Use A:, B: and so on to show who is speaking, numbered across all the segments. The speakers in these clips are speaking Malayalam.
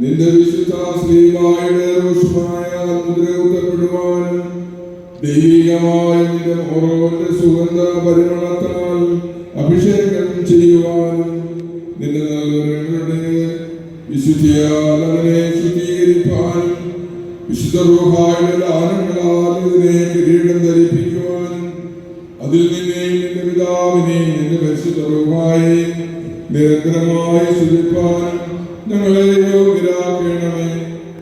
A: നിന്റെ വിശുദ്ധ ഉത്തരപ്പെടുവാനും ദൈവികമായ നിന്റെ ഓരോന്റെ സുഗന്ധ പരിമളത്താൽ അഭിഷേകം ചെയ്യുവാനും നിന്റെ നൽകുന്നവരുടെ വിശുദ്ധിയാൽ അവനെ വിശുദ്ധ റൂഹായുടെ ദാനങ്ങളാൽ ഇതിനെ കിരീടം ധരിപ്പിക്കുവാനും അതിൽ നിന്നെയും നിന്റെ പിതാവിനെയും നിന്റെ നിരന്തരമായി ശുദ്ധിപ്പാൻ ഞങ്ങളെ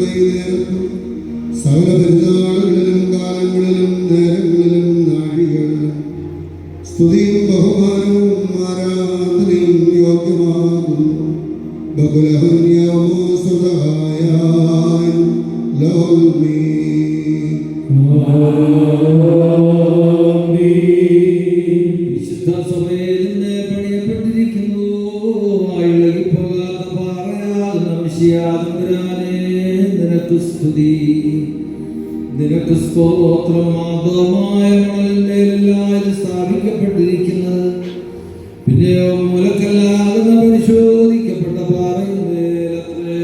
B: ദേവാലയകുദാശയുടെ
C: സ്തോത്രം മാതമായ മണലിന്മേലെല്ലാം സ്ഥാപിക്കപ്പെട്ടിരിക്കുന്നത്. പിന്നെയോ മൂലക്കല്ലാകുന്ന പരിശോധിക്കപ്പെട്ട പാറയിന്മേലത്രേ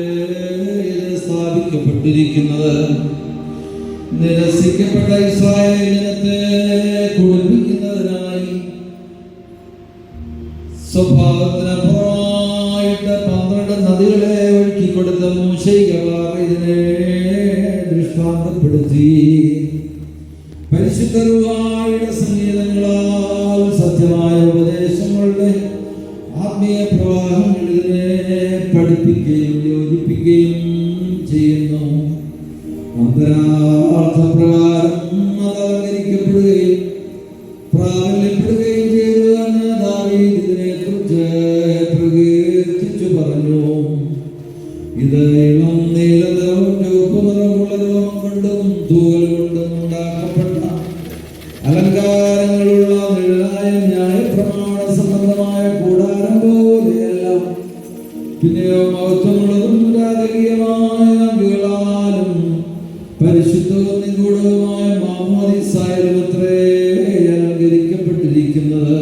C: ഇത് സ്ഥാപിക്കപ്പെട്ടിരിക്കുന്നത്. നിരസിക്കപ്പെട്ട ഇസ്രായേൽ ജനത്തെ കുളിപ്പിക്കുന്നതിനായി സ്വഭാവത്തിനപ്പുറമായിട്ട് പന്ത്രണ്ട് നദികളെ ഒഴുക്കിക്കൊടുത്ത കൊടുത്ത ഇതിനെ ദൃഷ്ടാന്തപ്പെടുത്തി പരിശുദ്ധരുവായുടെ സംഗീതങ്ങളാൽ സത്യമായ ഉപദേശങ്ങളുടെ ആത്മീയ പ്രവാഹങ്ങളിലെ പഠിപ്പിക്കുകയും യോജിപ്പിക്കുകയും ചെയ്യുന്നു. അന്തരാർത്ഥപ്രകാരം അലങ്കരിക്കപ്പെടുകയും പ്രാബല്യപ്പെടുകയും പിന്നെയോ മഹത്വമുള്ളതും രാജകീയമായ നദികളാലും പരിശുദ്ധവും നിഗൂഢവുമായ മാമോദിസായാലുമത്രേ അലങ്കരിക്കപ്പെട്ടിരിക്കുന്നത്.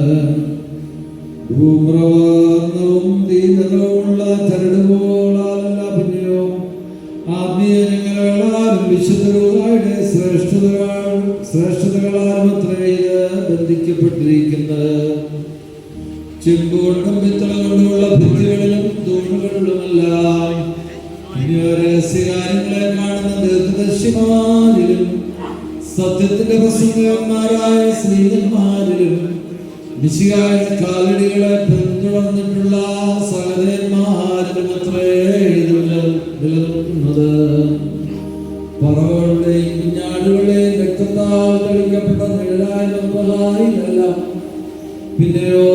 C: ധൂമ്രവർണവും ദീനതവുമുള്ള ചരടുപോളാലല്ല പിന്നെയോ ആത്മീയ ജനങ്ങളാലും വിശുദ്ധരുടെ ശ്രേഷ്ഠതകൾ ശ്രേഷ്ഠതകളാലും അത്രേ ബന്ധിക്കപ്പെട്ടിരിക്കുന്നത്. ചെമ്പുകൊണ്ടും പിത്തള കൊണ്ടുമുള്ള ഭിത്തികളിലും തൂണുകളിലുമെല്ലാം രഹസ്യകാര്യങ്ങളെ കാണുന്ന ദീർഘദർശിമാരിലും സത്യത്തിന്റെ പ്രസംഗന്മാരായ സ്ത്രീകന്മാരിലും മിശികായ കാലടികളെ പിന്തുടർന്നിട്ടുള്ള സഹോദരന്മാരിലും അത്രേ നിലനിൽക്കുന്നത്. പറവകളുടെയും കുഞ്ഞാടുകളുടെയും രക്തത്താൽ തെളിക്കപ്പെട്ട നിഴലായ നിർവഹായിലല്ല പിന്നെയോ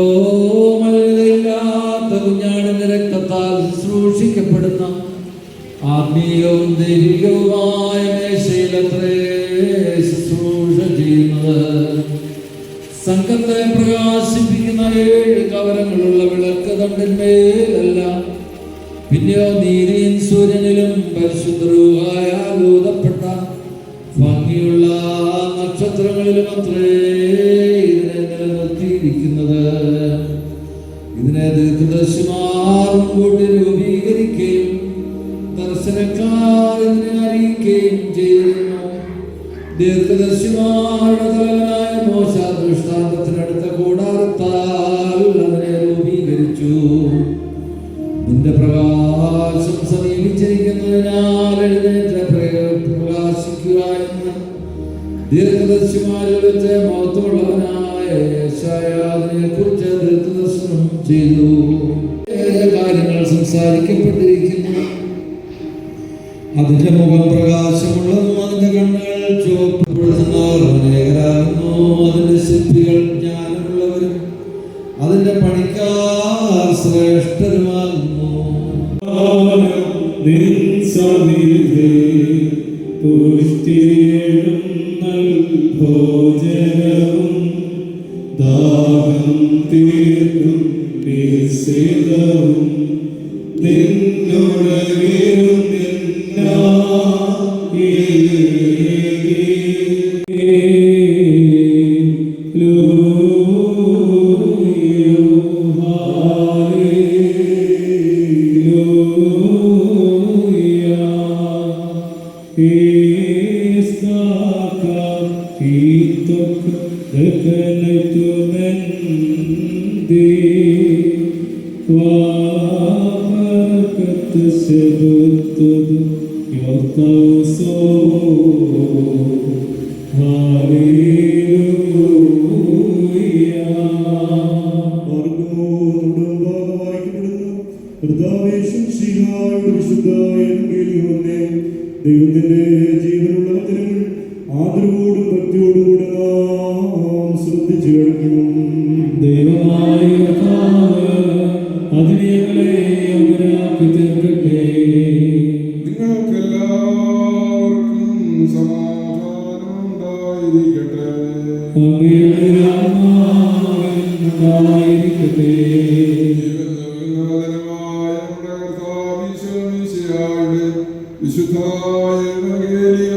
C: മലിനതയില്ലാത്ത കുഞ്ഞാടിന്റെ രക്തത്താൽ ശുശ്രൂഷിക്കപ്പെടുന്ന ആത്മീയവും ദൈവികവുമായ മേശയിലത്രേ ശുശ്രൂഷ ചെയ്യുന്നത്. സംഘത്തെ പ്രകാശിപ്പിക്കുന്ന ഏഴ് കവരങ്ങളുള്ള വിളക്ക് തണ്ടിന്മേലല്ല പിന്നെയോ നീതിയും സൂര്യനിലും പരിശുദ്ധരൂഹായ ഊതപ്പെട്ട ഭംഗിയുള്ള നക്ഷത്രങ്ങളിലും അത്രേ ഇതിനെ ദീർഘദർശിമാർ കൂട്ടി രൂപീകരിക്കുകയും സംസാരിക്കപ്പെട്ടിരിക്കുന്നു അതിന്റെ മുഖം പ്രകാശമുള്ളതും അതിന്റെ കണ്ണുകൾ ചുവപ്പെടുത്തുന്നവർ അനേകരാകുന്നു അതിന്റെ ശില്പികൾ ജ്ഞാനമുള്ളവരും അതിന്റെ പണിക്കാർ ശ്രേഷ്ഠരുമാകുന്നു.
D: ദൈവത്തിന്റെ ജീവനുള്ള ആദരവോടും ഭക്തിയോടും കൂടെ ശ്രദ്ധിച്ചു കേൾക്കണം
A: വിശുദ്ധായ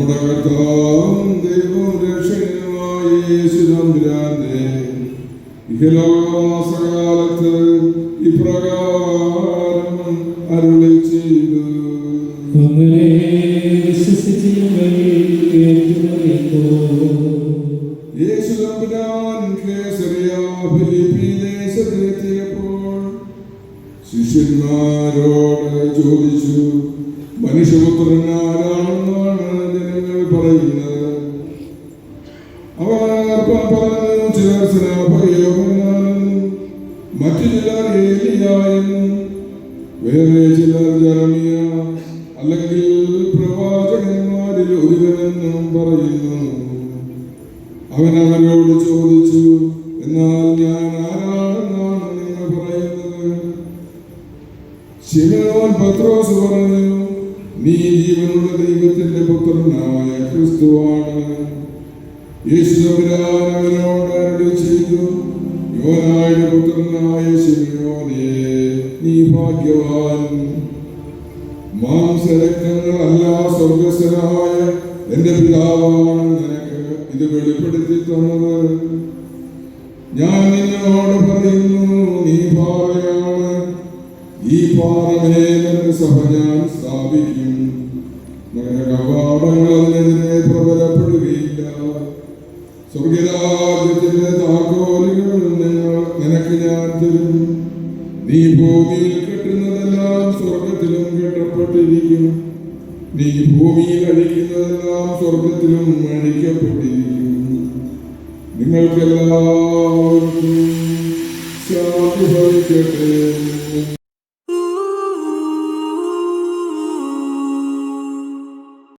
D: നമ്മുടെ
A: കർത്താവും ദൈവവും ഇപ്രകാരം അരുളി ചെയ്തു
D: അങ്ങനെ വിശ്വസിച്ച് ഞങ്ങൾ ഏറ്റുപറയുന്നു
A: യേശു തമ്പുരാൻ കേസറിയ ഫിലിപ്പി ദേശത്തിലെത്തിയപ്പോൾ ശിഷ്യന്മാരോട് ചോദിച്ചു മനുഷ്യപുത്രൻ ഏലിയായെന്നും വേറെ ചിലർ ജർമിയ അല്ലെങ്കിൽ പ്രവാചകന്മാരിൽ ഒരുവനെന്നും പറയുന്നു. അവൻ അവരോട് ചോദിച്ചു എന്നാൽ ഞാൻ ആരാണെന്നാണ് നിങ്ങൾ പറയുന്നത്? ശിവനോൻ പത്രോസ് പറഞ്ഞു നീ ജീവനുള്ള ദൈവത്തിന്റെ പുത്രനായ ക്രിസ്തുവാണ്. യേശു അവനോട് ചെയ്തു യോനായുടെ പുത്രനായ നീ ഭാഗ്യവാൻ. മാംസ മാംസരക്തങ്ങളല്ല സ്വർഗസ്ഥനായ എന്റെ പിതാവാണ് നിനക്ക് ഇത് വെളിപ്പെടുത്തി തന്നത്. ഞാൻ നിന്നോട് പറയുന്നു നീ പാറയാണ്. ഈ പാറമേലെന്ന് സഭ ഞാൻ സ്ഥാപിക്കും. കവാടങ്ങൾ അതിനെതിരെ പ്രബലപ്പെടുകയില്ല. സ്വർഗരാജ്യത്തിന്റെ നീ ഭൂമിയിൽ കെട്ടുന്നതെല്ലാം സ്വർഗത്തിലും കെട്ടപ്പെട്ടിരിക്കും. നീ ഭൂമിയിൽ അടിക്കുന്നതെല്ലാം സ്വർഗത്തിലും അടിക്കപ്പെട്ടിരിക്കും നിങ്ങൾക്കെല്ലാവർക്കും ശാന്തി ഭവിക്കട്ടെ.